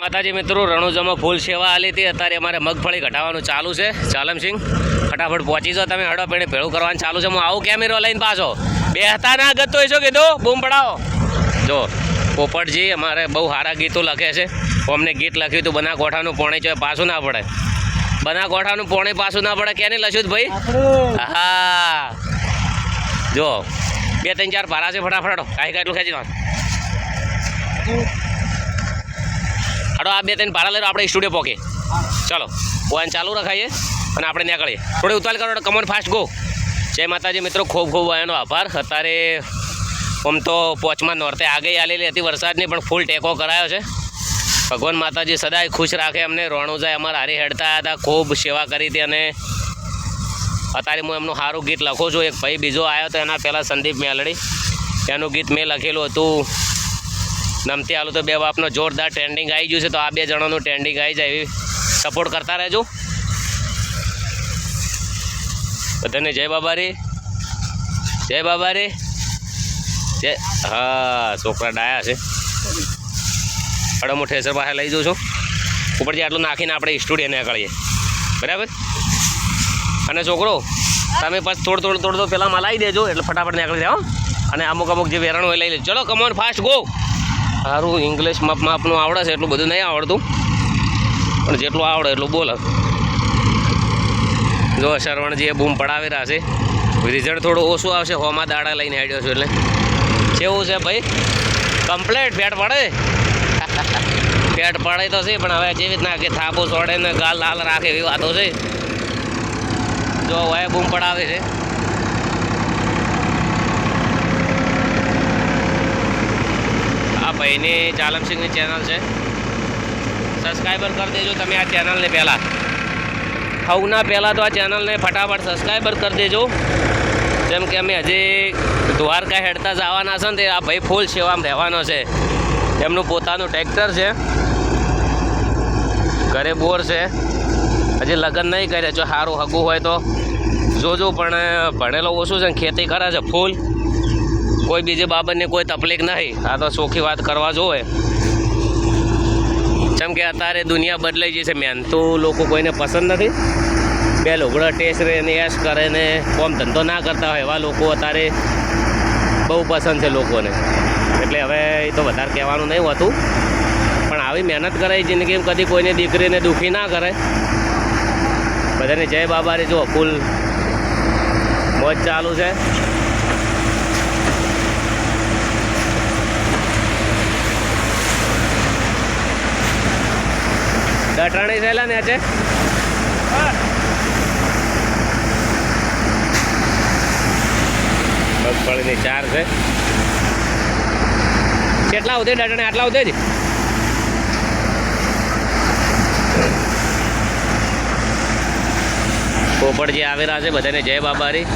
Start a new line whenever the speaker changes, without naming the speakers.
માતાજી મિત્રો રણુજામાં ફૂલ સેવા આલી હતી. અત્યારે અમારે મગફળી ઘટાડવાનું ચાલુ છે. ચાલમસિંહ ફટાફટ પહોંચી જાઓ તમે. હડો પેણે ભેળું કરવાનું ચાલુ છે. હું આવું કેમેરો લઈને પાછો? બેહતા ના ગતો હોય શું કીધું? બૂમ પડાવો. જો પોપટજી અમારે બહુ સારા ગીતો લખે છે. અમને ગીત લખ્યું હતું બના કોઠાનું પોણે છે પાછું ના પડે. બના કોઠાનું પોણે પાછું ના પડે. કેને લખ્યું ભાઈ? હા. જો બે ત્રણ ચાર પારા છે ફટાફટ. કાંઈ કાંઈ એટલું ખેંચી હડો આ બે ત્રણ ભાડા લઈને આપણે સ્ટુડિયો પોકે ચલો વાન ચાલુ રખાઈએ અને આપણે નીકળીએ. થોડી ઉતાલ કરો કમોન ફાસ્ટ ગો જય માતાજી મિત્રો, ખૂબ ખૂબ એનો આભાર. અત્યારે આમ તો પોચમાં નોર્તે આગળ આલેલી હતી વરસાદની, પણ ફૂલ ટેકો કરાયો છે. ભગવાન માતાજી સદાય ખુશ રાખે અમને. રોણુજાએ અમારા હારી હેડતા હતા, ખૂબ સેવા કરી હતી અને અત્યારે હું એમનું સારું ગીત લખું છું. એક ભાઈ બીજો આવ્યો તો એના પહેલાં સંદીપ મેલડી. એનું ગીત મેં લખેલું હતું નમતી આલુ તો બે બાપનો જોરદાર ટ્રેન્ડિંગ આવી ગયું છે, તો આ બે જણાનું ટ્રેન્ડિંગ આવી જાય એવી સપોર્ટ કરતા રહેજો. બધાને જય બાબારી. જય બાબારી. જય, હા, છોકરા ડાયા છે. હડો હું ઠેસર પાસે લઈ જઉં છું. ઉપરથી આટલું નાખીને આપણે સ્ટુડિયોને નીકળીએ. બરાબર? અને છોકરો, તમે પછી થોડું થોડું થોડું તો પહેલાં મલાવી દેજો, એટલે ફટાફટ નીકળી જાઓ અને અમુક અમુક જે વેરણ હોય લઈ લેજો. ચલો કમોન ફાસ્ટ ગો સારું ઇંગ્લિશ માપ માપનું આવડે છે, એટલું બધું નહીં આવડતું. પણ જેટલું આવડે એટલું બોલે. જો શરવણજીએ બૂમ પડાવી રહ્યા છે. રિઝલ્ટ થોડું ઓછું આવશે, હોમાં દાડા લઈને હેડ્યો છું એટલે. કેવું છે ભાઈ? કમ્પ્લેટ પેટ પડે? પેટ પડે તો છે, પણ હવે જેવી રીતના કે થાપો સોડે ને ગાલ લાલ રાખે એવી વાતો છે. જો હવે બૂમ પડાવે છે. ભાઈની ચાલમસિંહની ચેનલ છે. સબસ્ક્રાઈબર કરી દેજો તમે આ ચેનલને પહેલાં. સૌના પહેલાં તો આ ચેનલને ફટાફટ સબસ્ક્રાઈબર કરી દેજો. જેમ કે અમે હજી દ્વારકા હેડતા જવાના છે ને તે આ ભાઈ ફૂલ સેવામાં રહેવાનો છે. એમનું પોતાનું ટ્રેક્ટર છે. ઘરે બોર છે. હજી લગ્ન નહીં કરે જો સારું હગું હોય તો. જોજો પણ ભણેલો ઓછું છે ને ખેતી કરે છે ફૂલ કોઈ બીજી બાબતની કોઈ તકલીફ નહીં. આ તો સોખી વાત કરવા જોવે. જેમ કે અત્યારે દુનિયા બદલાઈ ગઈ છે મેન. તો લોકો કોઈને પસંદ નથી? બે લોગડા ટેસ્ટ રહે ને એશ કરે ને કોમ ધંધો ના કરતા હોય એવા લોકો અત્યારે બહુ પસંદ છે લોકોને. એટલે હવે એ તો વધારે કહેવાનું નહીં હોતું. પણ આવી મહેનત કરે જિંદગી કદી કોઈને દીકરીને દુઃખી ના કરે. બધાને જય બાબારી. જો ફૂલ મોજ ચાલુ છે. દટાણી થયેલા ને આજે. મગફળીની ચાર છે. કેટલા ઉધે દટાણી આટલા ઉધે જ. પોપટજી આવેલા છે, બધાને જય બાબારી.